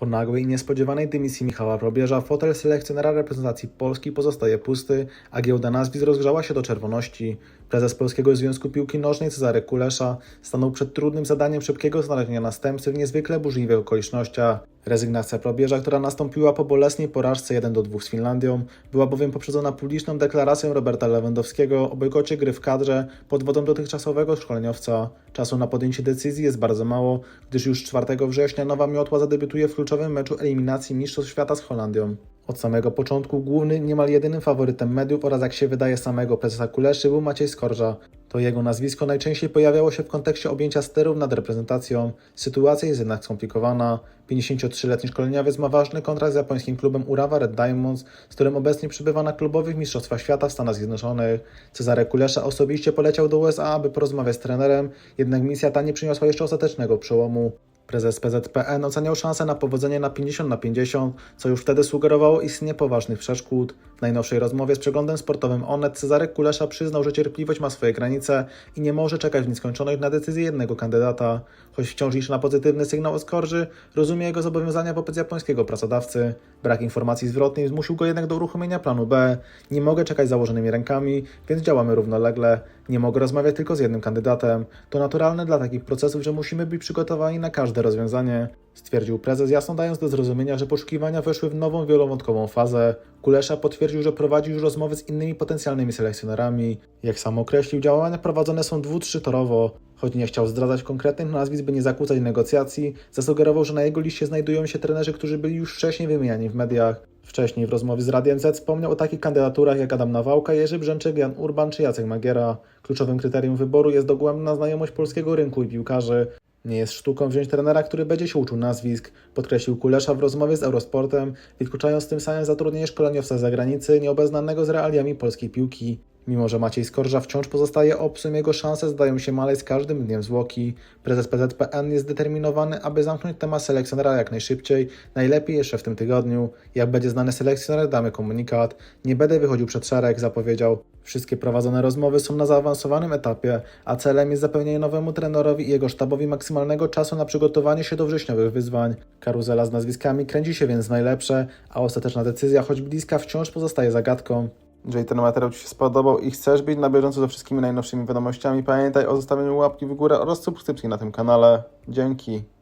Po nagłej i niespodziewanej dymisji Michała Probierza fotel selekcjonera reprezentacji Polski pozostaje pusty, a giełda nazwisk rozgrzała się do czerwoności. Prezes Polskiego Związku Piłki Nożnej Cezary Kulesza stanął przed trudnym zadaniem szybkiego znalezienia następcy w niezwykle burzliwych okolicznościach. Rezygnacja Probierza, która nastąpiła po bolesnej porażce 1-2 z Finlandią, była bowiem poprzedzona publiczną deklaracją Roberta Lewandowskiego o bojkocie gry w kadrze pod wodą dotychczasowego szkoleniowca. Czasu na podjęcie decyzji jest bardzo mało, gdyż już 4 września nowa miotła zadebiutuje w kluczowym meczu eliminacji Mistrzostw Świata z Holandią. Od samego początku głównym, niemal jedynym faworytem mediów oraz jak się wydaje samego prezesa Kuleszy był Maciej Skorża. To jego nazwisko najczęściej pojawiało się w kontekście objęcia sterów nad reprezentacją. Sytuacja jest jednak skomplikowana. 53-letni szkoleniowiec ma ważny kontrakt z japońskim klubem Urawa Red Diamonds, z którym obecnie przybywa na klubowych mistrzostwach świata w Stanach Zjednoczonych. Cezary Kulesza osobiście poleciał do USA, aby porozmawiać z trenerem, jednak misja ta nie przyniosła jeszcze ostatecznego przełomu. Prezes PZPN oceniał szansę na powodzenie na 50 na 50, co już wtedy sugerowało istnienie poważnych przeszkód. W najnowszej rozmowie z przeglądem sportowym Onet Cezary Kulesza przyznał, że cierpliwość ma swoje granice i nie może czekać w nieskończoność na decyzję jednego kandydata. Choć wciąż liczy na pozytywny sygnał od Skorży, rozumie jego zobowiązania wobec japońskiego pracodawcy. Brak informacji zwrotnej zmusił go jednak do uruchomienia planu B. Nie mogę czekać założonymi rękami, więc działamy równolegle. Nie mogę rozmawiać tylko z jednym kandydatem. To naturalne dla takich procesów, że musimy być przygotowani na każde rozwiązanie, stwierdził prezes, jasno dając do zrozumienia, że poszukiwania weszły w nową wielowątkową fazę. Kulesza potwierdził, że prowadzi już rozmowy z innymi potencjalnymi selekcjonerami. Jak sam określił, działania prowadzone są dwu torowo Choć nie chciał zdradzać konkretnych nazwisk, by nie zakłócać negocjacji, zasugerował, że na jego liście znajdują się trenerzy, którzy byli już wcześniej wymieniani w mediach. Wcześniej w rozmowie z Radiem Z wspomniał o takich kandydaturach jak Adam Nawałka, Jerzy Brzęczyk, Jan Urban czy Jacek Magiera. Kluczowym kryterium wyboru jest dogłębna znajomość polskiego rynku i piłkarzy. Nie jest sztuką wziąć trenera, który będzie się uczył nazwisk, podkreślił Kulesza w rozmowie z Eurosportem, wykluczając tym samym zatrudnienie szkoleniowca z zagranicy nieobeznanego z realiami polskiej piłki. Mimo, że Maciej Skorża wciąż pozostaje obcym, jego szanse zdają się maleć z każdym dniem zwłoki. Prezes PZPN jest zdeterminowany, aby zamknąć temat selekcjonera jak najszybciej, najlepiej jeszcze w tym tygodniu. Jak będzie znany selekcjoner, damy komunikat. Nie będę wychodził przed szereg, zapowiedział. Wszystkie prowadzone rozmowy są na zaawansowanym etapie, a celem jest zapewnienie nowemu trenerowi i jego sztabowi maksymalnego czasu na przygotowanie się do wrześniowych wyzwań. Karuzela z nazwiskami kręci się więc najlepsze, a ostateczna decyzja, choć bliska, wciąż pozostaje zagadką. Jeżeli ten materiał Ci się spodobał i chcesz być na bieżąco ze wszystkimi najnowszymi wiadomościami, pamiętaj o zostawieniu łapki w górę oraz subskrypcji na tym kanale. Dzięki.